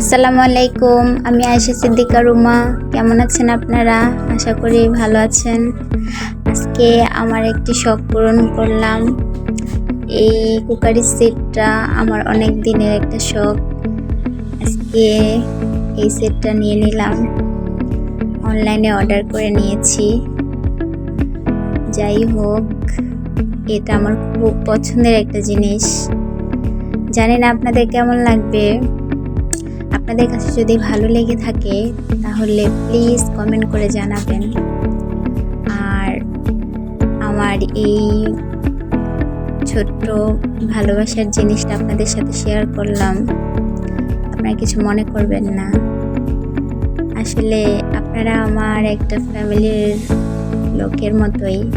আসসালামু আলাইকুম, আমি আয়েশা সিদ্দিকা রুমা। কেমন আছেন আপনারা? আশা করি ভালো আছেন। আজকে আমার একটি শখ পূরণ করলাম। এই কুকারি সেটটা আমার অনেক দিনের একটা শখ। আজকে এই সেটটা নিয়ে নিলাম। অনলাইনে অর্ডার করে নিয়েছি। যাই হোক, এটা আমার খুব পছন্দের একটা জিনিস। জানি না আপনাদের কেমন লাগবে? আপনাদের কাছে যদি ভালো লেগে থাকে, তাহলে প্লিজ কমেন্ট করে জানাবেন। আর আমার এই ছোট্ট ভালোবাসার জিনিসটা আপনাদের সাথে শেয়ার করলাম। আপনারা কিছু মনে করবেন না। আসলে আপনারা আমার একটা ফ্যামিলির লোকের মতোই।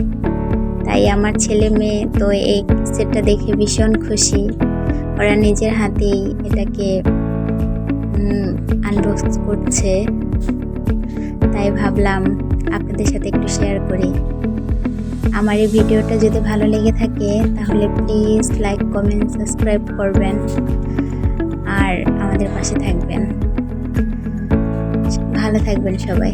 তাই আমার ছেলে মেয়ে তো এই সেটটা দেখে ভীষণ খুশি। ওরা নিজের হাতেই এটাকে আনবক্স করছে, তাই ভাবলাম আপনাদের সাথে একটু শেয়ার করি। আমার এই ভিডিওটা যদি ভালো লেগে থাকে, তাহলে প্লিজ লাইক কমেন্ট সাবস্ক্রাইব করবেন আর আমাদের পাশে থাকবেন। ভালো থাকবেন সবাই।